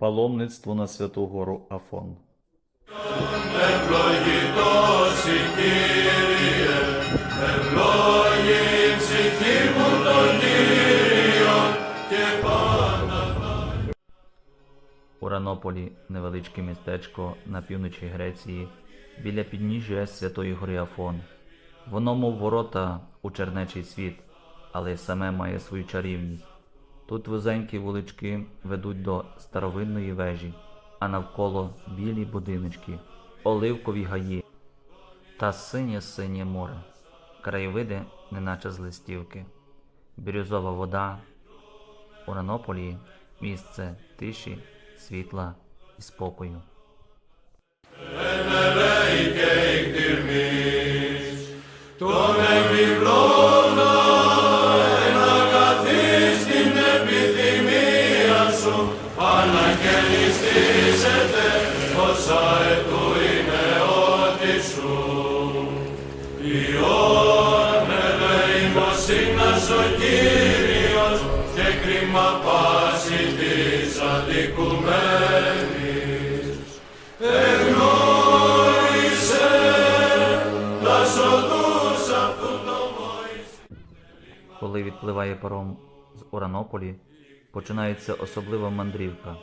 Паломництво на Святу Гору Афон. У Ранополі невеличке містечко на півночі Греції біля підніжжя Святої Гори Афон. Воно, мов ворота у чернечий світ, але саме має свою чарівність. Тут вузенькі вулички ведуть до старовинної вежі, а навколо білі будиночки, оливкові гаї та синє синє море, краєвиди, неначе з листівки, бірюзова вода. У Ранополі місце тиші, світла і спокою. Коли відпливає паром з Уранополі, починається особлива мандрівка,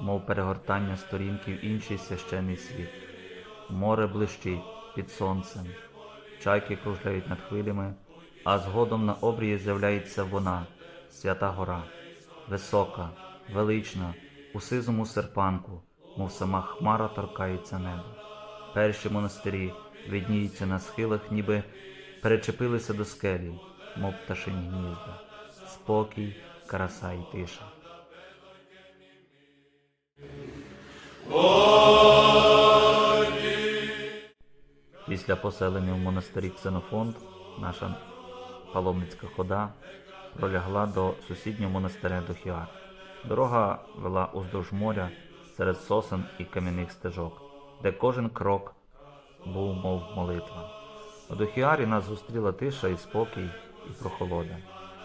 мов перегортання сторінки в інший священний світ. Море блищить під сонцем, чайки кружляють над хвилями, а згодом на обрії з'являється вона, свята гора, висока, велична, у сизому серпанку, мов сама хмара торкається неба. Перші монастирі видніються на схилах, ніби перечепилися до скелі, мов пташині гнізда, спокій, краса і тиша. Після поселення в монастирі Ксенофонт наша паломницька хода пролягла до сусіднього монастиря Дохіар. Дорога вела уздовж моря серед сосен і кам'яних стежок, де кожен крок був мов молитва. У Дохіарі нас зустріла тиша і спокій, і прохолода.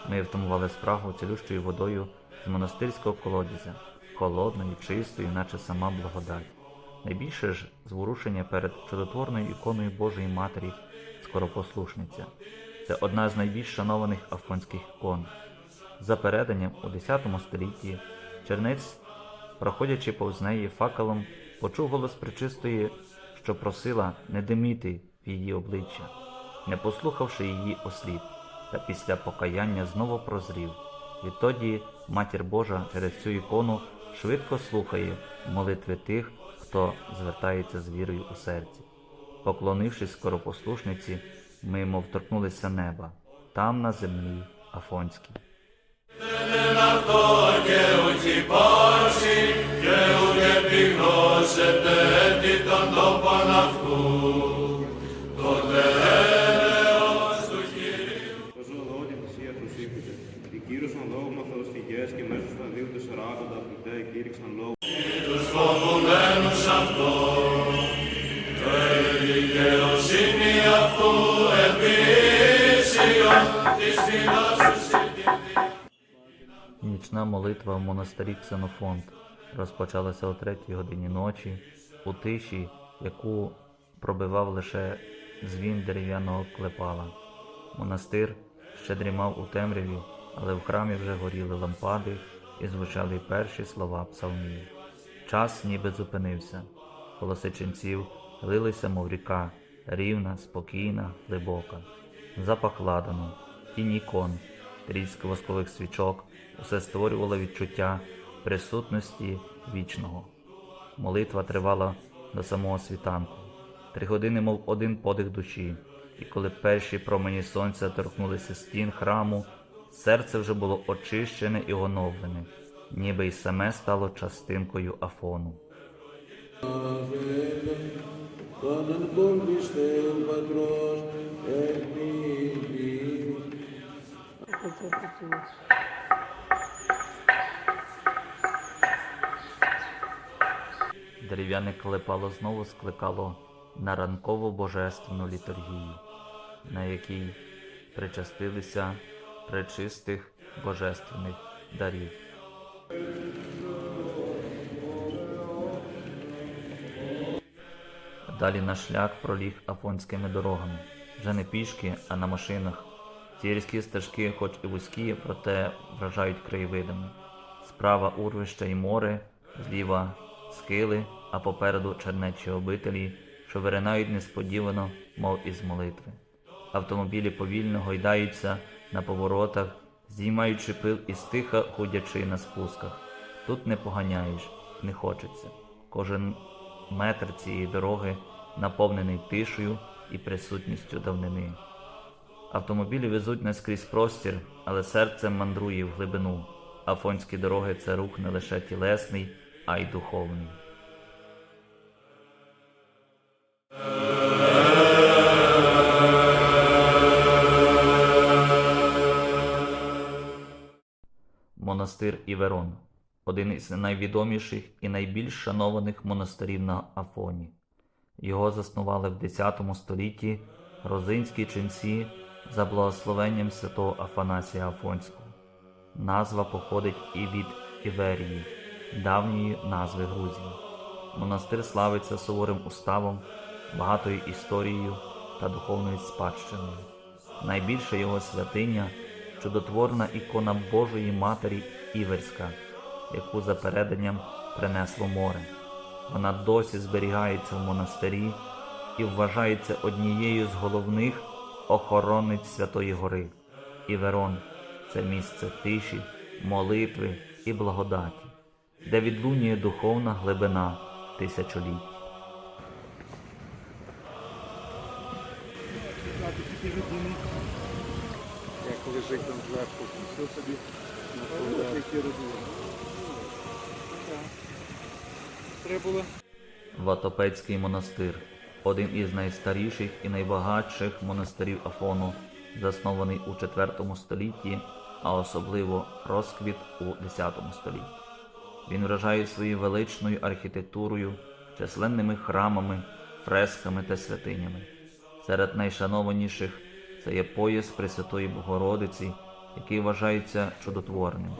Ми втамували спрагу цілющою водою з монастирського колодязя, холодною, чистою, наче сама благодать. Найбільше ж зворушення перед чудотворною іконою Божої Матері Скоропослушниця. Це одна з найбільш шанованих афонських ікон. За переданням у X столітті чернець, проходячи повз неї факелом, почув голос причистої, що просила не диміти в її обличчя, не послухавши її осліп, та після покаяння знову прозрів. Відтоді Матір Божа через цю ікону швидко слухає молитви тих, хто звертається з вірою у серці. Поклонившись скоропослушниці, ми мов торкнулися неба там на землі Афонській. Ще молитва Ксенофонт розпочалася о третій годині ночі, у тиші, яку пробивав лише дзвін дерев'яного клепала. Монастир ще дрімав у темряві, але в храмі вже горіли лампади і звучали перші слова псалмів. Час ніби зупинився. Голоси ченців лилися, мов ріка, рівна, спокійна, глибока. Запах ладану, тінь ікон, тріск воскових свічок, усе створювало відчуття присутності вічного. Молитва тривала до самого світанку, три години, мов один подих душі, і коли перші промені сонця торкнулися стін храму, серце вже було очищене і оновлене, ніби й саме стало частинкою афону. Doamne, Domnul Dumnezeu, Patros, Emin. Дерев'яне клепало знову скликало на ранкову божественну літургію, на якій причастилися пречистих божественних дарів. Далі наш шлях проліг афонськими дорогами, вже не пішки, а на машинах. Ці гірські стежки, хоч і вузькі, проте вражають краєвидами. Справа урвище і море, зліва скили, а попереду чернечі обителі, що виринають несподівано, мов із молитви. Автомобілі повільно гойдаються на поворотах, здіймаючи пил і стиха ходячи на спусках. Тут не поганяєш, не хочеться. Кожен метр цієї дороги наповнений тишею і присутністю давнини. Автомобілі везуть нас крізь простір, але серце мандрує в глибину. Афонські дороги це рух не лише тілесний, а й духовний. Монастир Іверон один із найвідоміших і найбільш шанованих монастирів на Афоні. Його заснували в X столітті розинські ченці за благословенням святого Афанасія Афонського. Назва походить і від Іверії, давньої назви Грузії. Монастир славиться суворим уставом, багатою історією та духовною спадщиною. Найбільша його святиня чудотворна ікона Божої Матері Іверська, яку за переданням принесло море. Вона досі зберігається в монастирі і вважається однією з головних охоронниць Святої Гори. Іверон це місце тиші, молитви і благодаті, де відлунює духовна глибина тисячоліть. як лежить там зверху, все собі які родили. Треба було Ватопецький монастир один із найстаріших і найбагатших монастирів Афону, заснований у IV столітті, а особливо розквіт у X столітті. Він вражає своєю величною архітектурою, численними храмами, фресками та святинями. Серед найшанованіших це є пояс Пресвятої Богородиці, який вважається чудотворним.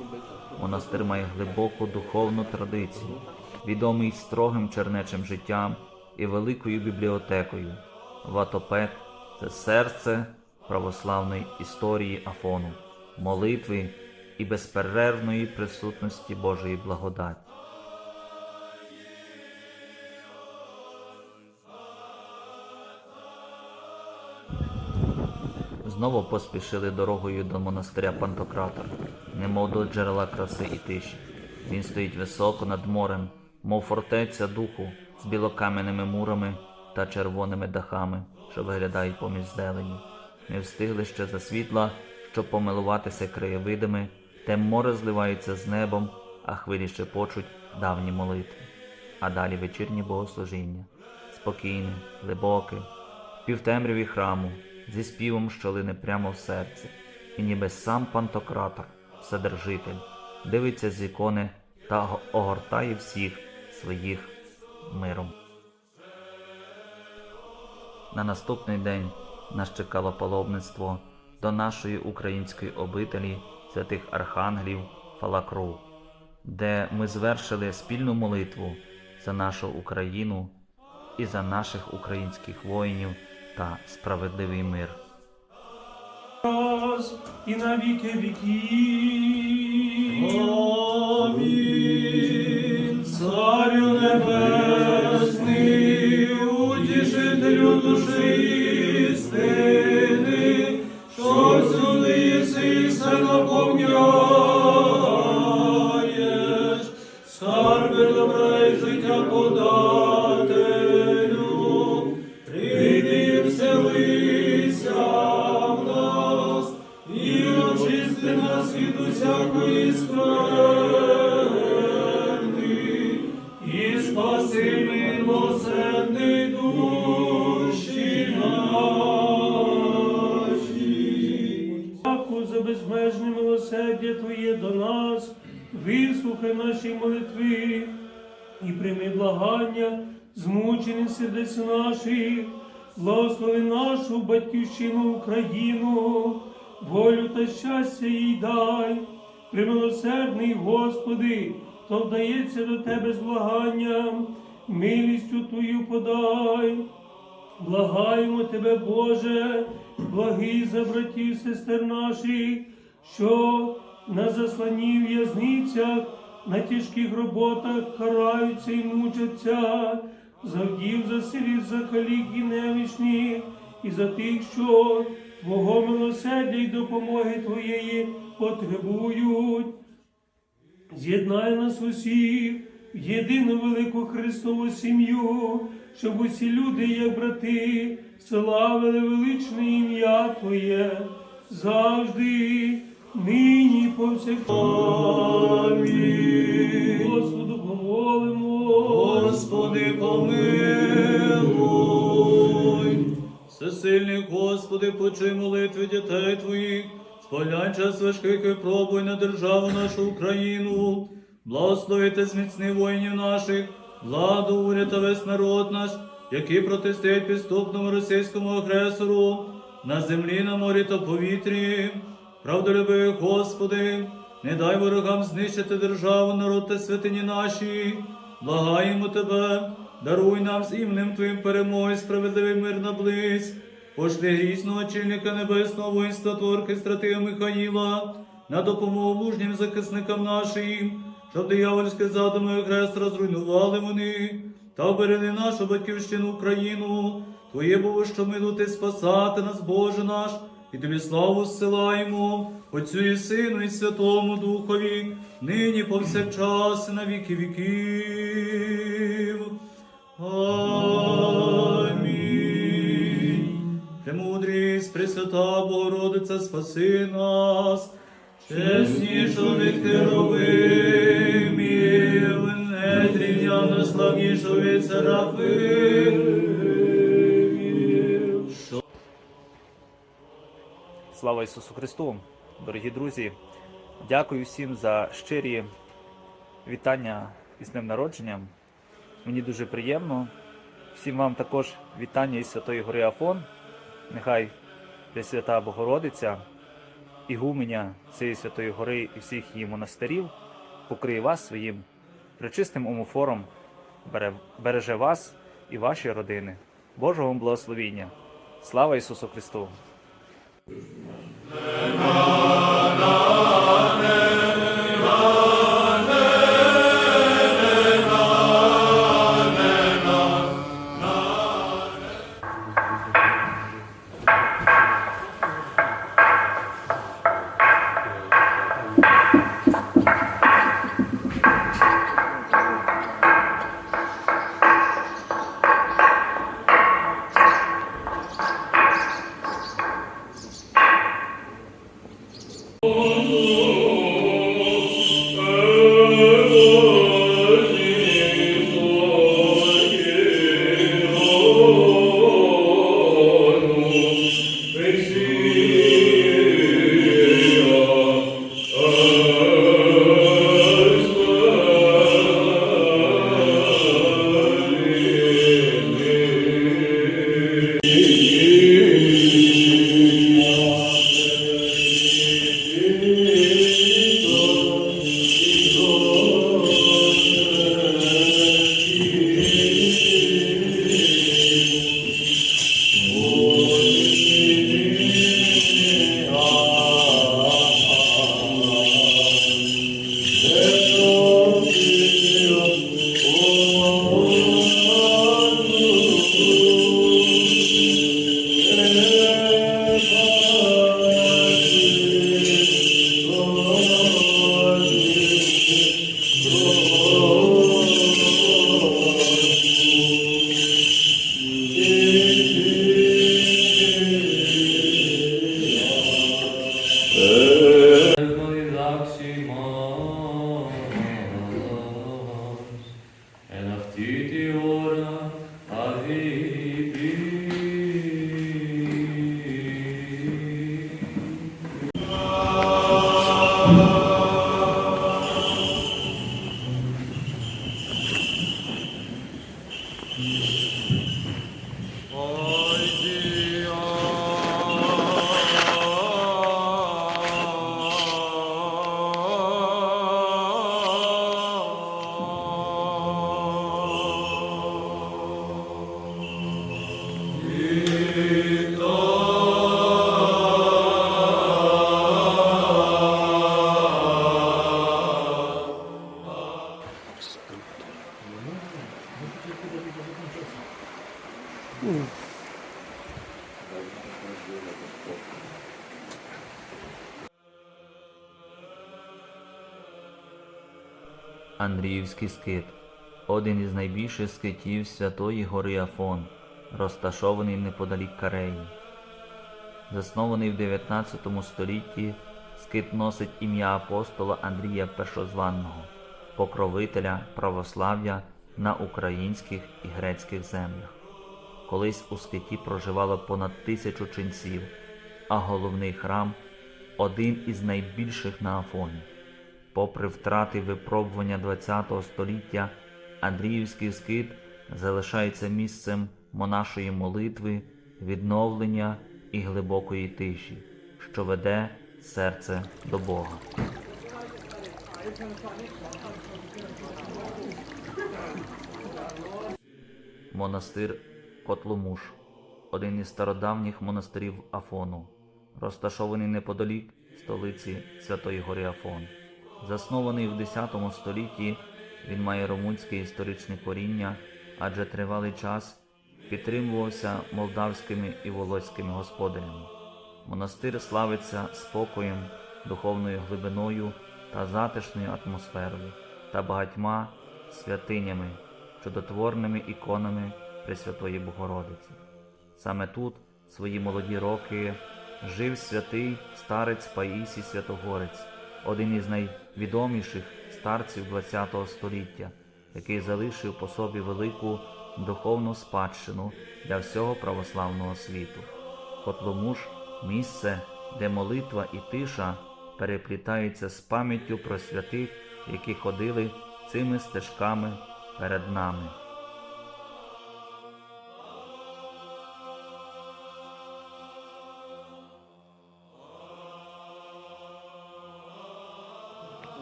Монастир має глибоку духовну традицію, відомий строгим чернечим життям і великою бібліотекою. Ватопет це серце православної історії Афону, молитви і безперервної присутності Божої благодаті. Знову поспішили дорогою до монастиря Пантократор, немов до джерела краси і тиші. Він стоїть високо над морем, мов фортеця духу з білокам'яними мурами та червоними дахами, що виглядають поміж зелені. Ми встигли ще за світла, щоб помилуватися краєвидами, те море зливається з небом, а хвилі шепочуть давні молитви. А далі вечірнє богослужіння, спокійне, глибоке, в півтемряві храму, зі співом, що лине прямо в серце, і ніби сам пантократор, вседержитель, дивиться з ікони та огортає всіх своїх миром. На наступний день нас чекало паломництво до нашої української обителі святих архангелів Фалакру, де ми звершили спільну молитву за нашу Україну і за наших українських воїнів та справедливий мир. і на віки віків. Царю небесний, утішителю душі істини, що сюди єси все наповняєш, скарби добра і життя подателю, батьківщину Україну, волю та щастя їй дай, примилосердний Господи, хто вдається до Тебе з благанням, милістю Твою подай. Благаємо Тебе, Боже, благий за братів, сестер наших, що на засланні в'язницях, на тяжких роботах караються і мучаться, за вдів, за сиріт, за калік і немічних, і за тих, що Твого милосердя й допомоги Твоєї потребують. З'єднай нас усіх в єдину велику Христову сім'ю, щоб усі люди, як брати, славили величне ім'я Твоє завжди, нині повсякчас. Господу помолимо. Господи, помилуй. Всесильний Господи, почуй молитви дітей Твоїх, спаляй час важких і пробуй на державу нашу Україну, благослови та зміцни воїнів наших, владу, уряд та весь народ наш, які протистоять підступному російському агресору на землі, на морі та повітрі. Правдолюбивий Господи, не дай ворогам знищити державу, народ та святині наші. Благаємо Тебе, даруй нам з іменем Твоїм перемоги, справедливий мир на близь. Пошли грісного очільника небесного воїнства Торки, стратега Михаїла, на допомогу мужнім захисникам нашим, щоб диявольське задуми агресора зруйнували вони, та оберегли нашу батьківщину Україну. Твоє було, що милути спасати нас, Боже наш, і тобі славу зсилаємо, Отцю і Сину, і Святому Духові, нині повсякчас, і на віки віків. Амінь. Пресвята Богородиця, спаси нас, чеснішого від херовимів, незрівняно славнішого від серафимів. Слава Ісусу Христу! Дорогі друзі! Дякую всім за щирі вітання із днем народженням. Мені дуже приємно. Всім вам також вітання із Святої Гори Афон. Нехай Пресвята Богородиця, ігуменя цієї Святої Гори і всіх її монастирів покриє вас своїм причистим омофором, береже вас і ваші родини. Божого вам благословіння! Слава Ісусу Христу! Mm-hmm. Андріївський скит один із найбільших скитів Святої гори Афон, розташований неподалік Кареї. Заснований в 19 столітті, скит носить ім'я апостола Андрія Першозванного, покровителя православ'я на українських і грецьких землях. Колись у скиті проживало понад тисячу ченців, а головний храм один із найбільших на Афоні. Попри втрати випробування ХХ століття, Андріївський скит залишається місцем монашої молитви, відновлення і глибокої тиші, що веде серце до Бога. Монастир Котломуш один із стародавніх монастирів Афону, розташований неподалік столиці Святої Гори Афон. Заснований в X столітті, він має румунське історичне коріння, адже тривалий час підтримувався молдавськими і волоськими господарями. Монастир славиться спокоєм, духовною глибиною та затишною атмосферою та багатьма святинями, чудотворними іконами Пресвятої Богородиці. Саме тут свої молоді роки жив святий старець Паїсій Святогорець, один із найвідоміших старців ХХ століття, який залишив по собі велику духовну спадщину для всього православного світу. Котломуш місце, де молитва і тиша переплітаються з пам'яттю про святих, які ходили цими стежками перед нами.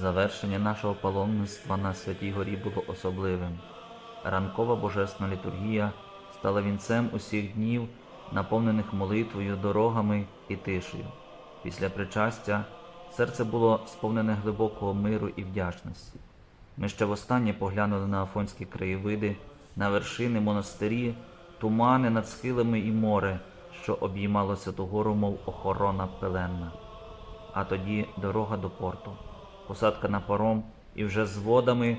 Завершення нашого паломництва на Святій Горі було особливим. Ранкова божественна літургія стала вінцем усіх днів, наповнених молитвою, дорогами і тишею. Після причастя серце було сповнене глибокого миру і вдячності. Ми ще востаннє поглянули на афонські краєвиди, на вершини монастирі, тумани над схилами і море, що обіймало Святу гору, мов охорона пеленна а тоді дорога до порту, посадка на паром, і вже з водами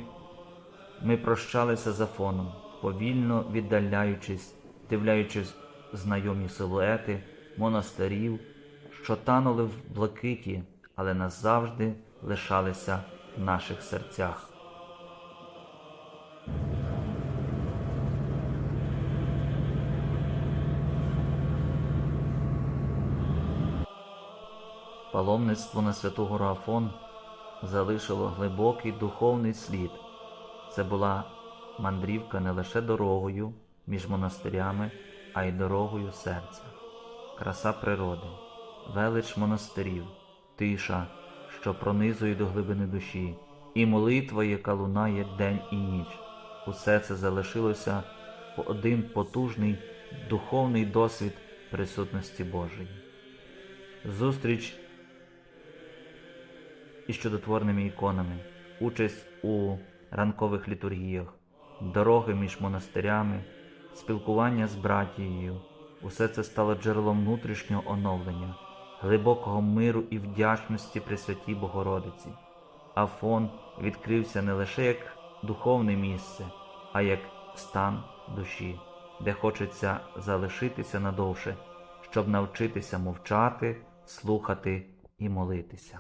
ми прощалися за фоном, повільно віддаляючись, дивлячись знайомі силуети, монастирів, що танули в блакиті, але назавжди лишалися в наших серцях. Паломництво на святого Рафон залишило глибокий духовний слід. Це була мандрівка не лише дорогою між монастирями, а й дорогою серця, краса природи, велич монастирів, тиша, що пронизує до глибини душі, і молитва, яка лунає день і ніч. Усе це залишилося в один потужний духовний досвід присутності Божої. Зустріч із чудотворними іконами, участь у ранкових літургіях, дороги між монастирями, спілкування з братією. Усе це стало джерелом внутрішнього оновлення, глибокого миру і вдячності Пресвятій Богородиці. Афон відкрився не лише як духовне місце, а як стан душі, де хочеться залишитися надовше, щоб навчитися мовчати, слухати і молитися.